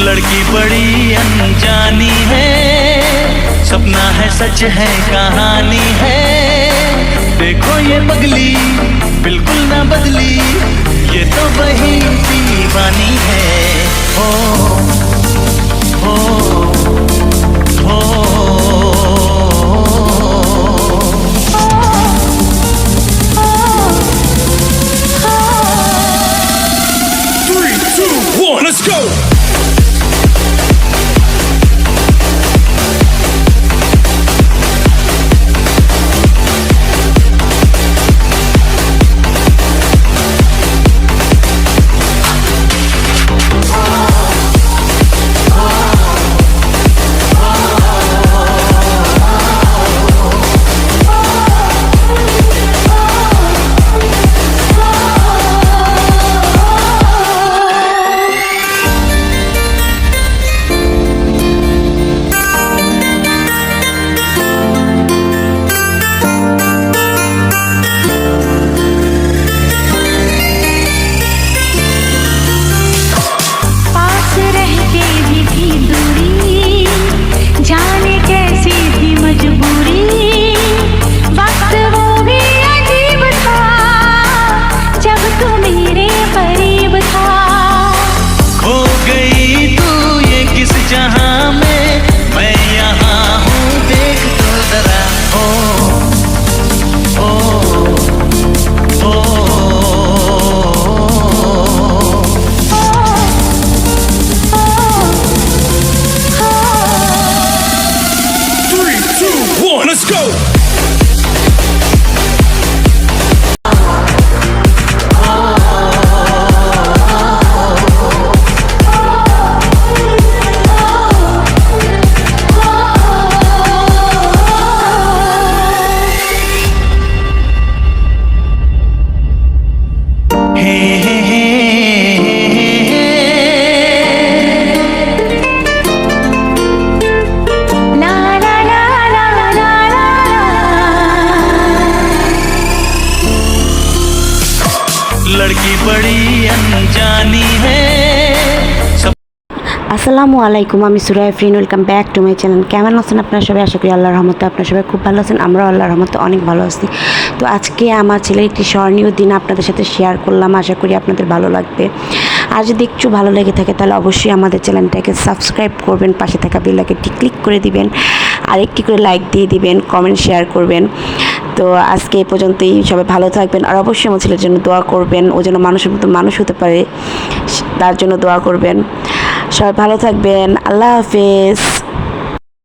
लड़की बड़ी अनजानी है। सपना है, सच है, कहानी है। देखो ये पगली, बिल्कुल ना बदली। Let's go. बड़ी अनजानी है सब আসসালামু আলাইকুম আমি সুরাই ফ্রিন welcome back to my channel কেমন আছেন আপনারা সবাই আশা করি আল্লাহর রহমতে আপনারা সবাই খুব ভালো আছেন আমরাও আল্লাহর রহমতে অনেক ভালো আছি তো আজকে আমার ছেলের একটি স্মরণীয় দিন আপনাদের সাথে শেয়ার করলাম আশা করি আপনাদের ভালো লাগবে আর যদি একটু ভালো লেগে থাকে তাহলে অবশ্যই আমাদের চ্যানেলটাকে সাবস্ক্রাইব করবেন পাশে থাকা বেলাকেটি ক্লিক করে দিবেন আর একটি করে লাইক দিয়ে দিবেন কমেন্ট শেয়ার করবেন তো আজকে এই পর্যন্তই। সবাই ভালো থাকবেন আর অবশ্যই আমার ছেলের জন্য দোয়া করবেন। ও যেন মানুষের মতো মানুষ হতে পারে, তার জন্য দোয়া করবেন। সবাই ভালো থাকবেন। আল্লাহ হাফেজ।